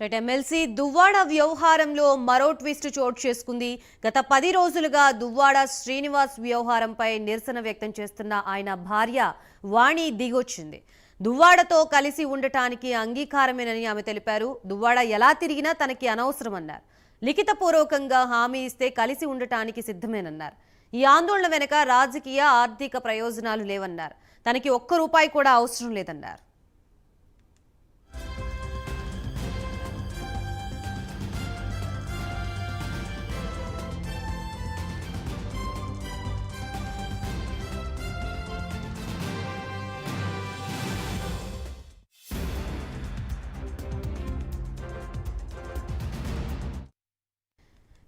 Right MLC Duvvada వ్యవహారంలో మరో twist చోటు చేసుకుంది. గత పది రోజులుగా దువ్వాడ శ్రీనివాస్ వ్యవహారంపై నిరసన వ్యక్తం చేస్తున్న ఆయన భార్య వాణి దిగొచ్చింది. దువ్వాడతో కలిసి ఉండటానికి అంగీకారమేనని ఆమె తెలిపారు. దువ్వాడ ఎలా తిరిగినా తనకి అనవసరమన్నారు. లిఖితపూర్వకంగా హామీ ఇస్తే కలిసి ఉండటానికి సిద్ధమేనన్నారు. ఈ ఆందోళన వెనుక రాజకీయ ఆర్థిక ప్రయోజనాలు లేవన్నారు. తనకి ఒక్క రూపాయి కూడా అవసరం లేదన్నారు.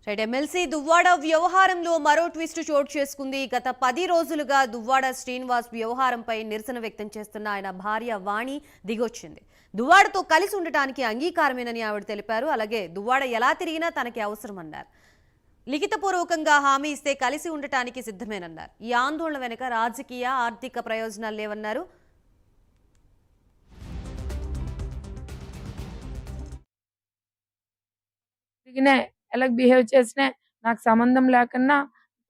రైట్ ఎమ్మెల్సీ దువ్వాడ వ్యవహారంలో మరో ట్విస్ట్ చోటు చేసుకుంది. గత పది రోజులుగా దువ్వాడ శ్రీనివాస్ వ్యవహారంపై నిరసన వ్యక్తం చేస్తున్న ఆయన భార్య వాణి దిగొచ్చింది. దువ్వాడతో కలిసి ఉండటానికి అంగీకారమేనని ఆవిడ తెలిపారు. అలాగే దువ్వాడ ఎలా తిరిగినా తనకి అవసరమన్నారు లిఖితపూర్వకంగా హామీ ఇస్తే కలిసి ఉండటానికి సిద్ధమేనన్నారు. ఈ ఆందోళన వెనుక రాజకీయ ఆర్థిక ప్రయోజనాలు లేవన్నారు. తిరిగినా ఎలా బిహేవ్ చేసినా నాకు సంబంధం లేకున్నా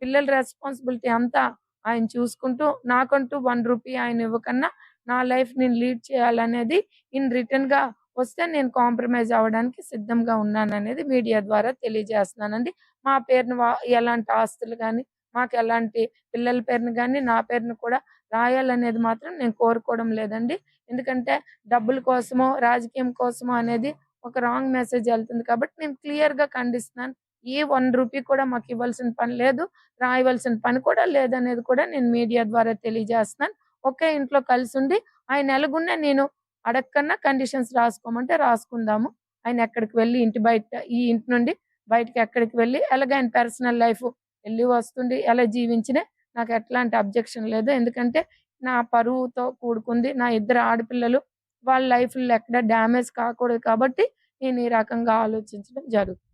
పిల్లల రెస్పాన్సిబిలిటీ అంతా ఆయన చూసుకుంటూ నాకంటూ వన్ రూపీ ఆయన ఇవ్వకన్నా నా లైఫ్ నేను లీడ్ చేయాలనేది ఇన్ రిటర్న్గా వస్తే నేను కాంప్రమైజ్ అవ్వడానికి సిద్ధంగా ఉన్నాను అనేది మీడియా ద్వారా తెలియజేస్తున్నానండి. మా పేరును ఎలాంటి ఆస్తులు కానీ మాకు ఎలాంటి పిల్లల పేరుని కానీ నా పేరును కూడా రాయాలనేది మాత్రం నేను కోరుకోవడం లేదండి. ఎందుకంటే డబ్బుల కోసమో రాజకీయం కోసమో అనేది ఒక రాంగ్ మెసేజ్ వెళ్తుంది కాబట్టి నేను క్లియర్గా ఖండిస్తున్నాను. ఏ వన్ రూపీ కూడా మాకు ఇవ్వాల్సిన పని లేదు. రాయవలసిన పని కూడా లేదనేది కూడా నేను మీడియా ద్వారా తెలియజేస్తున్నాను. ఒకే ఇంట్లో కలిసి ఉండి ఆయన ఎలాగున్నా నేను అడగకన్నా కండిషన్స్ రాసుకోమంటే రాసుకుందాము. ఆయన ఎక్కడికి వెళ్ళి ఇంటి బయట ఈ ఇంటి నుండి బయటకి ఎక్కడికి వెళ్ళి ఎలాగ ఆయన పర్సనల్ లైఫ్ వెళ్ళి వస్తుండి ఎలా జీవించినా నాకు ఎట్లాంటి అబ్జెక్షన్ లేదు. ఎందుకంటే నా పరువుతో కూడుకుంది నా ఇద్దరు ఆడపిల్లలు వాళ్ళ లైఫ్లో ఎక్కడ డ్యామేజ్ కాకూడదు కాబట్టి నేను ఈ రకంగా ఆలోచించడం జరుగుతుంది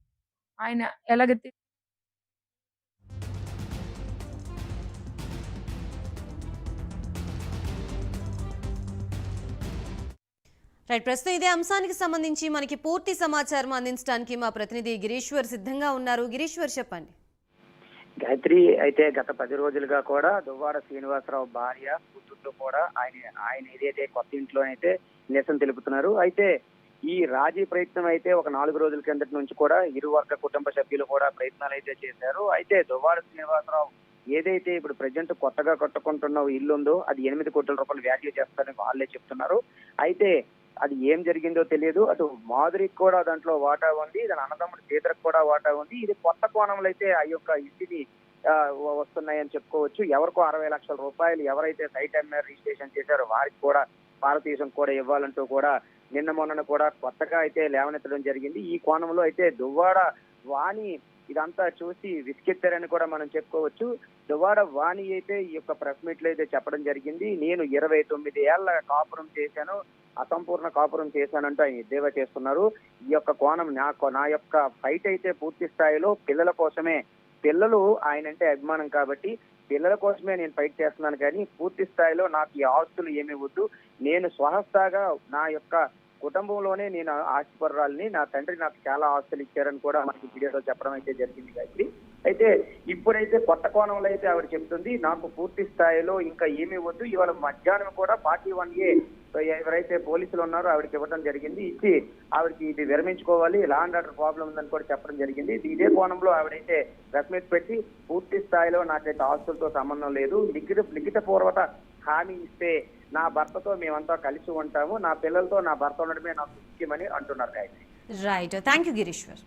ఆయన ఎలాగ రైట్ ప్రస్తుతం ఇదే అంశానికి సంబంధించి మనకి పూర్తి సమాచారం అందించడానికి మా ప్రతినిధి గిరీశ్వర్ సిద్ధంగా ఉన్నారు. గిరీశ్వర్ చెప్పండి. గాయత్రి అయితే గత పది రోజులుగా కూడా దువ్వాడ శ్రీనివాసరావు భార్య కూతుర్లు కూడా ఆయన ఆయన ఏదైతే కొత్త ఇంట్లోనైతే నిరసన తెలుపుతున్నారు. అయితే ఈ రాజీ ప్రయత్నం అయితే ఒక నాలుగు రోజుల కిందటి నుంచి కూడా ఇరు వర్గ కుటుంబ సభ్యులు కూడా ప్రయత్నాలు అయితే చేశారు. అయితే దువ్వాడ శ్రీనివాసరావు ఏదైతే ఇప్పుడు ప్రజెంట్ కొత్తగా కట్టుకుంటున్న ఇల్లు ఉందో అది ఎనిమిది కోట్ల రూపాయలు వ్యాల్యూ చేస్తారని వాళ్ళే చెప్తున్నారు. అయితే అది ఏం జరిగిందో తెలియదు. అటు మాధురికి కూడా దాంట్లో వాటా ఉంది. దాని అన్నదమ్ముడు సీతకు కూడా వాటా ఉంది. ఇది కొత్త కోణంలో అయితే ఆ యొక్క ఇంటిని వస్తున్నాయని చెప్పుకోవచ్చు. ఎవరికో అరవై లక్షల రూపాయలు ఎవరైతే సైట్ ఎంఆర్ రిజిస్ట్రేషన్ చేశారో వారికి కూడా భారతదేశం కూడా ఇవ్వాలంటూ కూడా నిన్న మొన్న కూడా కొత్తగా అయితే లేవనెత్తడం జరిగింది. ఈ కోణంలో అయితే దువ్వాడ వాణి ఇదంతా చూసి విసికెత్తారని కూడా మనం చెప్పుకోవచ్చు. దువాడ వాణి అయితే ఈ యొక్క ప్రెస్ మీట్లో అయితే చెప్పడం జరిగింది. నేను ఇరవై తొమ్మిది ఏళ్ళ కాపురం చేశాను. అసంపూర్ణ కాపురం చేశానంటూ ఆయన ఎద్దేవా చేస్తున్నారు. ఈ యొక్క కోణం నా నా యొక్క ఫైట్ అయితే పూర్తి స్థాయిలో పిల్లల కోసమే. పిల్లలు ఆయన అంటే అభిమానం కాబట్టి పిల్లల కోసమే నేను ఫైట్ చేస్తున్నాను కానీ పూర్తి స్థాయిలో నాకు ఈ ఆస్తులు ఏమి వద్దు. నేను స్వహస్తాగా నా యొక్క కుటుంబంలోనే నేను ఆస్తిపరురాలని నా తండ్రి నాకు చాలా ఆస్తులు ఇచ్చారని కూడా మనకి వీడియోలో చెప్పడం అయితే జరిగింది గాయత్రి. అయితే ఇప్పుడైతే కొత్త కోణంలో అయితే ఆవిడ చెప్తుంది నాకు పూర్తి స్థాయిలో ఇంకా ఏమీ వద్దు ఇవాళ మధ్యాహ్నం కూడా ఫార్టీ వన్ ఏ ఎవరైతే పోలీసులు ఉన్నారో ఆవిడకి ఇవ్వడం జరిగింది ఇచ్చి ఆవిడకి ఇది విరమించుకోవాలి లా అండ్ ఆర్డర్ ప్రాబ్లం ఉందని కూడా చెప్పడం జరిగింది. ఇదే కోణంలో ఆవిడైతే ప్రెస్ పెట్టి పూర్తి స్థాయిలో నాకైతే ఆస్తులతో సంబంధం లేదు లిఖిత లిఖిత పూర్వత హామీ ఇస్తే నా భర్తతో మేమంతా కలిసి ఉంటాము. నా పిల్లలతో నా భర్త ఉండడమే నాకు ముఖ్యమని అంటున్నారు Gayatri. Right thank you Girishwar